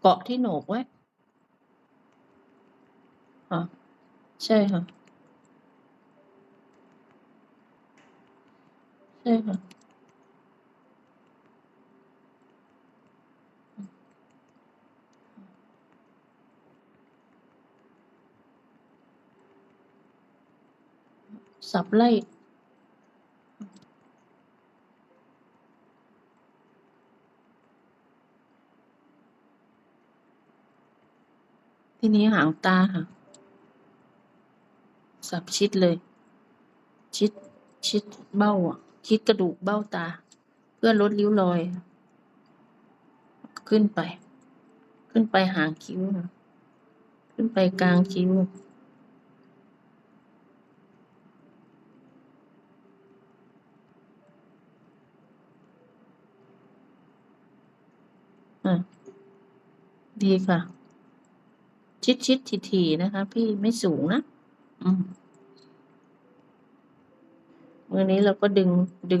เกาะที่โหนกไว้ค่ะใช่ค่ะ ใช่ค่ะสับ ทีนี้หางตาค่ะ สับชิดเลย ชิดชิดเบ้าอะชิดกระดูกเบ้าตา เพื่อลดริ้วรอย ขึ้นไป ขึ้นไปหางคิ้วค่ะขึ้นไปกลางคิ้วอะดีค่ะ ชิดชิดทีทีๆนะคะ พี่ไม่สูงนะอืมมือนี้เราก็ดึงดึง